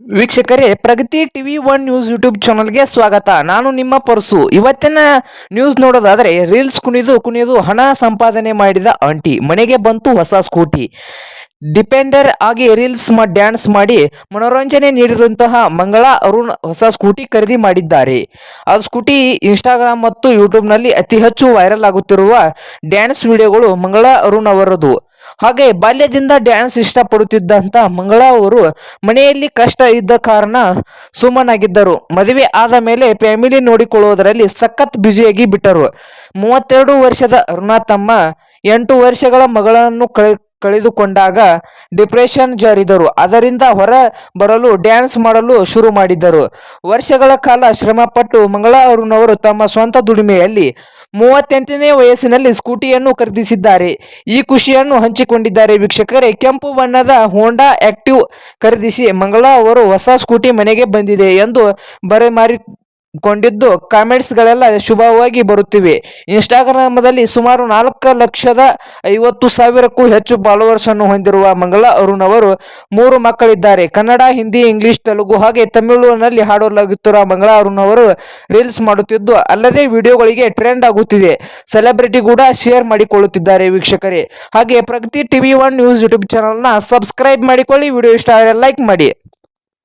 ವೀಕ್ಷಕರೇ, ಪ್ರಗತಿ TV one news YouTube ಚಾನಲ್ಗೆ ಸ್ವಾಗತ. ನಾನು ನಿಮ್ಮ ಪರ್ಸು. ಇವತ್ತಿನ ನ್ಯೂಸ್ ನೋಡೋದಾದರೆ, ರೀಲ್ಸ್ ಕುಣಿದು ಕುಣಿದು ಹಣ ಸಂಪಾದನೆ ಮಾಡಿದ ಆಂಟಿ. ಮನೆಗೆ ಬಂತು ಹೊಸ ಸ್ಕೂಟಿ. ಡಿಪೆಂಡರ್ ಆಗಿ ರೀಲ್ಸ್ ಡ್ಯಾನ್ಸ್ ಮಾಡಿ ಮನೋರಂಜನೆ ನೀಡಿರುವಂತಹ ಮಂಗಳಾ ಅರುಣ್ ಹೊಸ ಸ್ಕೂಟಿ ಖರೀದಿ ಮಾಡಿದ್ದಾರೆ. ಆ ಸ್ಕೂಟಿ ಇನ್ಸ್ಟಾಗ್ರಾಮ್ ಮತ್ತು ಯೂಟ್ಯೂಬ್ನಲ್ಲಿ ಅತಿ ಹೆಚ್ಚು ವೈರಲ್ ಆಗುತ್ತಿರುವ ಡ್ಯಾನ್ಸ್ ವಿಡಿಯೋಗಳು ಮಂಗಳಾ ಅರುಣ್ ಅವರದು. ಹಾಗೆ ಬಾಲ್ಯದಿಂದ ಡ್ಯಾನ್ಸ್ ಇಷ್ಟಪಡುತ್ತಿದ್ದಂತ ಮಂಗಳಾ ಅವರು ಮನೆಯಲ್ಲಿ ಕಷ್ಟ ಇದ್ದ ಕಾರಣ ಸುಮ್ಮನಾಗಿದ್ದರು. ಮದುವೆ ಆದ ಮೇಲೆ ಫ್ಯಾಮಿಲಿ ನೋಡಿಕೊಳ್ಳುವುದರಲ್ಲಿ ಸಖತ್ ಬ್ಯುಸಿಯಾಗಿ ಬಿಟ್ಟರು. ಮೂವತ್ತೆರಡು ವರ್ಷದ ಅರುಣಾ ತಮ್ಮ ಎಂಟು ವರ್ಷಗಳ ಮಗಳನ್ನು ಕಳೆ ಕಳೆದುಕೊಂಡಾಗ ಡಿಪ್ರೆಷನ್ ಜಾರಿದರು. ಅದರಿಂದ ಹೊರ ಬರಲು ಡ್ಯಾನ್ಸ್ ಮಾಡಲು ಶುರು ಮಾಡಿದ್ದರು. ವರ್ಷಗಳ ಕಾಲ ಶ್ರಮಪಟ್ಟು ಮಂಗಳ ಅರುಣ್ ತಮ್ಮ ಸ್ವಂತ ದುಡಿಮೆಯಲ್ಲಿ ಮೂವತ್ತೆಂಟನೇ ವಯಸ್ಸಿನಲ್ಲಿ ಸ್ಕೂಟಿಯನ್ನು ಖರೀದಿಸಿದ್ದಾರೆ. ಈ ಖುಷಿಯನ್ನು ಹಂಚಿಕೊಂಡಿದ್ದಾರೆ ವೀಕ್ಷಕರೇ. ಕೆಂಪು ಬಣ್ಣದ ಹೋಂಡಾ ಆಕ್ಟಿವ್ ಖರೀದಿಸಿ ಮಂಗಳ ಅವರು ಹೊಸ ಸ್ಕೂಟಿ ಮನೆಗೆ ಬಂದಿದೆ ಎಂದು ಬರೆಮಾರಿ ಕೊಂಡಿದ್ದು ಕಾಮೆಂಟ್ಸ್ಗಳೆಲ್ಲ ಶುಭವಾಗಿ ಬರುತ್ತಿವೆ. ಇನ್ಸ್ಟಾಗ್ರಾಮದಲ್ಲಿ ಸುಮಾರು ನಾಲ್ಕು ಲಕ್ಷದ ಐವತ್ತು ಸಾವಿರಕ್ಕೂ ಹೆಚ್ಚು ಫಾಲೋವರ್ಸ್ ಅನ್ನು ಹೊಂದಿರುವ ಮಂಗಳಾ ಅರುಣ್ ಅವರು ಮೂರು ಮಕ್ಕಳಿದ್ದಾರೆ. ಕನ್ನಡ, ಹಿಂದಿ, ಇಂಗ್ಲಿಷ್, ತೆಲುಗು ಹಾಗೆ ತಮಿಳುನಲ್ಲಿ ಹಾಡಲಾಗುತ್ತಿರುವ ಮಂಗಳ ಅರುಣ್ ಅವರು ರೀಲ್ಸ್ ಮಾಡುತ್ತಿದ್ದು ಅಲ್ಲದೆ ವಿಡಿಯೋಗಳಿಗೆ ಟ್ರೆಂಡ್ ಆಗುತ್ತಿದೆ. ಸೆಲೆಬ್ರಿಟಿ ಕೂಡ ಶೇರ್ ಮಾಡಿಕೊಳ್ಳುತ್ತಿದ್ದಾರೆ ವೀಕ್ಷಕರೇ. ಹಾಗೆ ಪ್ರಗತಿ ಟಿವಿ ಒನ್ ನ್ಯೂಸ್ ಯೂಟ್ಯೂಬ್ ಚಾನಲ್ನ ಸಬ್ಸ್ಕ್ರೈಬ್ ಮಾಡಿಕೊಳ್ಳಿ. ವಿಡಿಯೋ ಇಷ್ಟ ಆದರೆ ಲೈಕ್ ಮಾಡಿ.